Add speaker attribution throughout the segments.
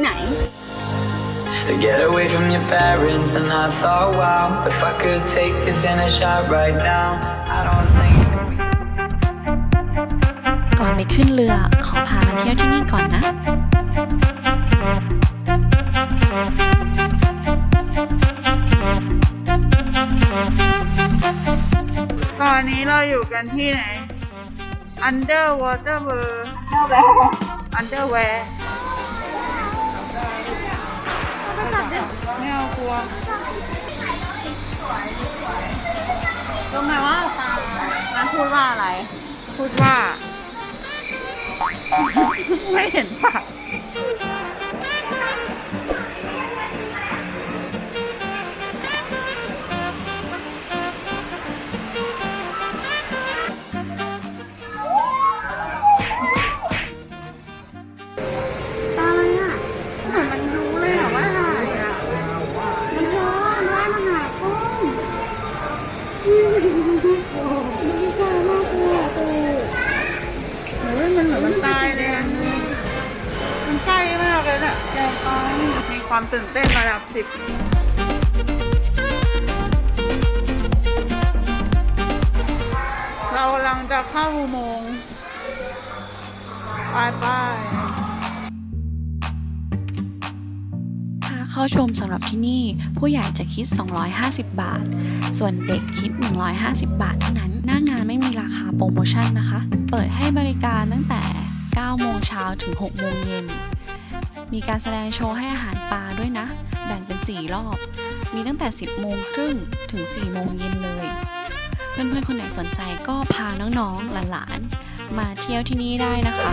Speaker 1: ที่ไหน
Speaker 2: To get away from your parents, and I thought, wow, if I could take this in a shot right now, I don't think.
Speaker 3: ก่อนไปขึ้นเรือ ขอพามาเที่ยวที่นี่ก่อนนะ
Speaker 4: ตอนนี้เราอยู่กันที่ไหน Underwater World Underwear ไม่เอากลัว
Speaker 1: รู้ไหมว่าปลามันพูดว่าอะไร
Speaker 4: พูดว่า ไม่เห็นปาก จะเข้าอุโมงค์ไปไป
Speaker 3: ค่าเข้าชมสำหรับที่นี่ผู้ใหญ่จะคิด 250 บาท ส่วนเด็กคิด 150 บาทเท่านั้น หน้างานไม่มีราคาโปรโมชั่นนะคะ เปิดให้บริการตั้งแต่ 9 โมงเช้าถึง 6 โมงเย็น มีการแสดงโชว์ให้อาหารปลาด้วยนะ แบ่งเป็น 4 รอบ มีตั้งแต่ 10 โมงครึ่งถึง 4 โมงเย็นเลย เพื่อนๆคนไหนสนใจก็พาน้องๆหลานๆมาเที่ยวที่นี่ได้นะคะ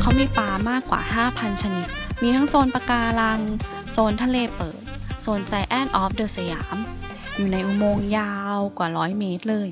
Speaker 3: เขามีปลามากกว่า 5,000 ชนิด มีทั้งโซนปะการัง โซนทะเลเปิด โซนใจแอนออฟเดอะสยาม อยู่ในอุโมงค์ยาวกว่า 100 เมตรเลย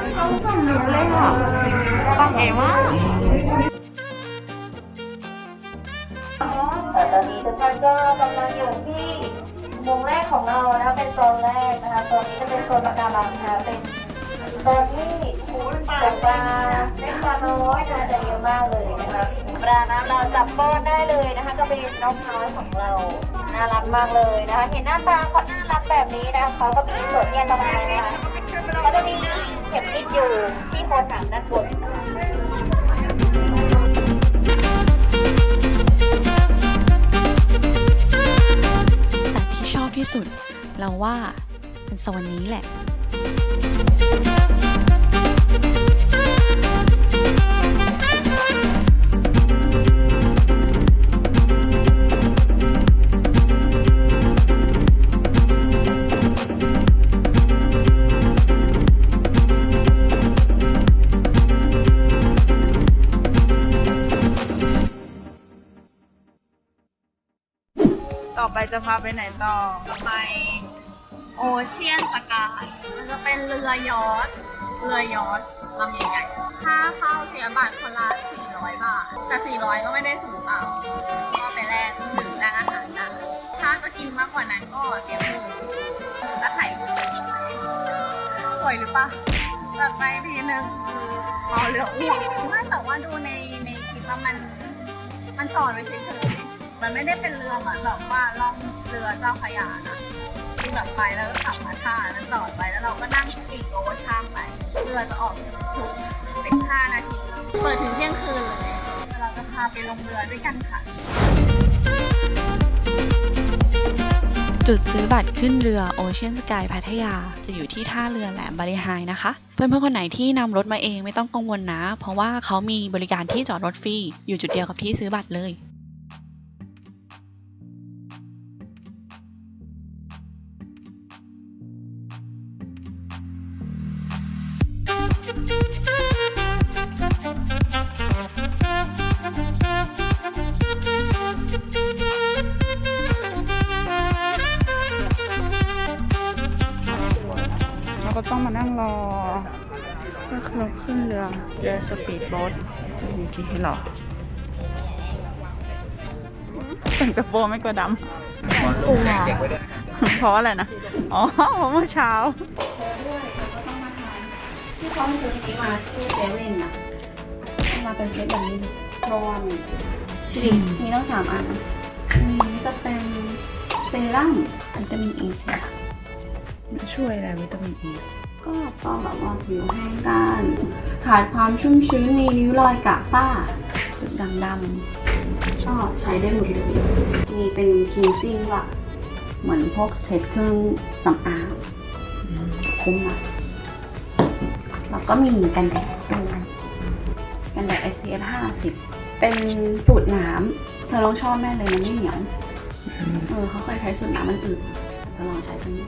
Speaker 4: ปังเอ๋มาก
Speaker 5: ค่ะตอนนี้ทุกท่านก็กำลังอยู่ที่อุมงแรกของเรานะคะเป็นโซนแรกนะคะโซนนี้จะเป็นโซนปะการังนะคะเป็นโซนที่ตกปลาเล่นปลาน้อยนะจะเยอะมากเลยนะคะปลาน้ำเราจับป้อนได้เลยนะคะก็เป็นน้องน้อยของเราน่ารักมากเลยนะคะเห็นหน้าตาเขาน่ารักแบบนี้นะคะเขาก็มีส่วนเนี่ยตรงนี้นะคะ เขาจะมีเข็มทิศอยู่ที่โคนหางด้านบน
Speaker 3: แต่ที่ชอบที่สุด เราว่าเป็นโซนนี้แหละ
Speaker 4: ไปไหนต่อ
Speaker 1: ไปโอเชียนสกายมันจะเป็นเรือยอชต์เรือยอชต์ลำใหญ่ๆค่าเข้าเสียบัตรคนละ 400 บาท แต่ 400 ก็ไม่ได้สูงเปล่าก็ไปแลกดื่มแลกอาหารได้ถ้าจะกินมากกว่านั้นก็เสียเพิ่มแล้วถ่ายรูปสวยหรือปะตัดไปทีนึงคือรอเรืออ้วกไม่แต่ว่าดูในในคลิปว่ามัน มันจอดไว้เฉยๆ มันไม่ได้เป็นเรือเหมือนแบบว่าล่องเรือเจ้าพระยานะที่แบบไปแล้วก็ขับมาท่านั้นจอดไปแล้วเราก็นั่งสปีดโบ๊ทข้ามไปเรือจะออกทุก15 นาที เปิดถึงเที่ยงคืนเลย เราจะพาไปลงเรือด้วยกันค่ะ
Speaker 3: จุดซื้อบัตรขึ้นเรือโอเชียนสกายพัทยา จะอยู่ที่ท่าเรือแหลมบริหายนะคะ เพื่อนๆคนไหนที่นำรถมาเองไม่ต้องกังวลนะ เพราะว่าเขามีบริการที่จอดรถฟรีอยู่จุดเดียวกับที่ซื้อบัตรเลย
Speaker 4: ขึ้นเรือเรือสปีดโบ๊ทมีกี่ให้หรอแต่งกระโปรงไม่กลัวดำ
Speaker 1: กลัว
Speaker 4: เพราะอะไรนะ อ๋อเพราะเมื่อเช้า
Speaker 3: ที่เขาซื้อนี้มาที่เซเว่นอะมาเป็นเซตแบบนี้รอนดิมีตั้งสามอันอันนี้จะเป็นเซรั่มวิตามินอีเซรั่ม
Speaker 4: ช่วยอะไรวิตามินอี
Speaker 3: ก็ต้องแบบว่าผิวแห้งกันขาดความชุ่มชื้นมีริ้วรอยกระฝ้า จุดด่างดำก็ใช้ได้หมดเลยมีเป็นคินซิ่งว่ะเหมือนพวกเช็ดเครื่องสำอางคุ้มนะแล้วก็มีกันแดดด้วยกันแดด SPF 50 เป็นสูตรน้ำเธอต้องชอบแม่เลยมันไม่เหนียว เออเขาเคยใช้สูตรน้ำมันอื่นจะลองใช้ตัวนี้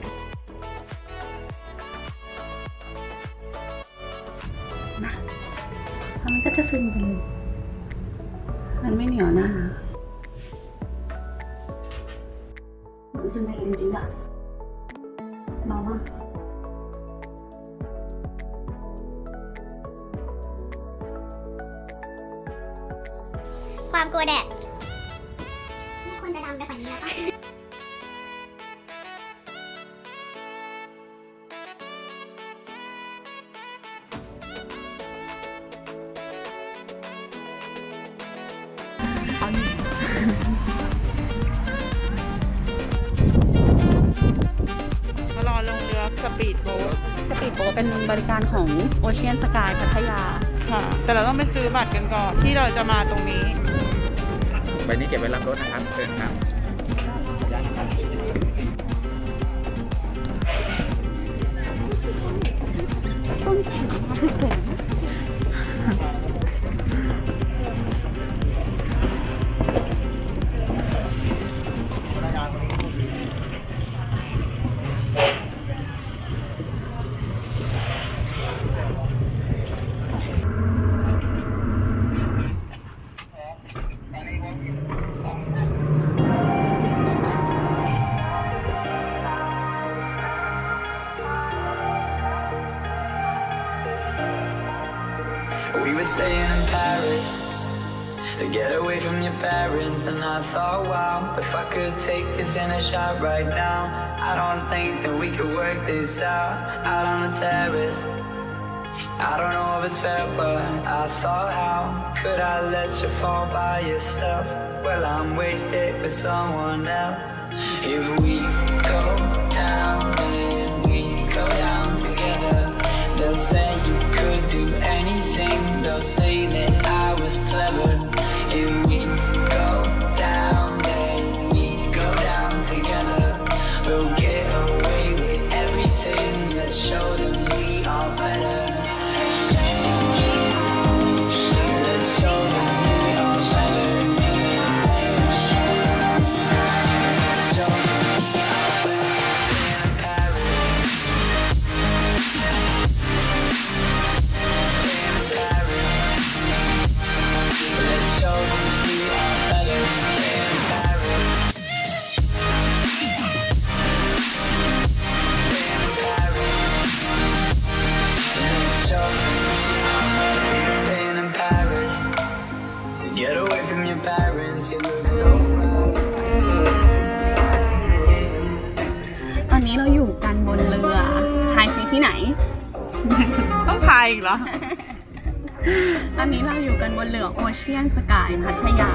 Speaker 3: แล้วมันก็จะซึมไปเลยมันไม่เหนียวหน้ามันซึมไปเองจริงๆอะเบามาก
Speaker 6: ความกลัวแดดไม่ควรจะดำไปกว่านี้แล้วปะ
Speaker 4: ปีดโบ๊ท
Speaker 3: สปีดโบ๊ทเป็นบริการของโอเชียนสกายพัทยา
Speaker 4: ค่ะ แต่เราต้องไปซื้อบัตรกันก่อนที่เราจะมาตรงนี้
Speaker 7: ใบนี้เก็บไว้รับรถนะครับเชิญครับ
Speaker 2: We were staying in Paris to get away from your parents. And I thought, wow, if I could take this in a shot right now, I don't think that we could work this out out on the terrace. I don't know if it's fair, but I thought, how could I let you fall by yourself? Well, I'm wasted with someone else. If we say that
Speaker 3: ตอนนี้เราอยู่กันบนเรือโอเชียนสกายพัทยา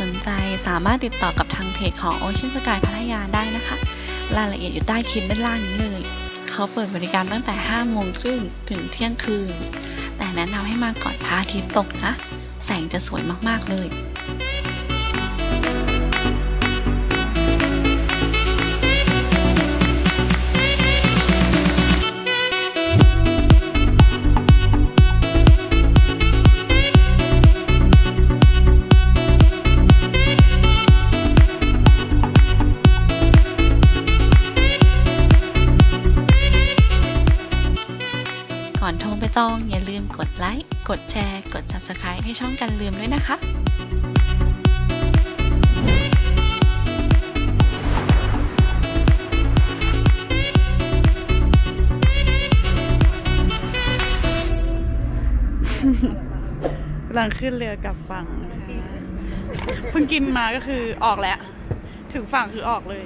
Speaker 3: สนใจสามารถติดต่อกับทางเพจของ Ocean Sky พัทยาได้นะคะ รายละเอียดอยู่ใต้คลิปด้านล่างนี้เลย เขาเปิดบริการตั้งแต่ 5 โมงครึ่งถึงเที่ยงคืน แต่แนะนำให้มาก่อนพระอาทิตย์ตกนะ แสงจะสวยมากๆเลย กดแชร์ กด Subscribe ให้ช่องกันลืมด้วยนะคะ
Speaker 4: กำลังขึ้นเรือกลับฝั่งนะคะเพิ่งกินมาก็คือออกแล้ว ถึงฝั่งคือออกเลย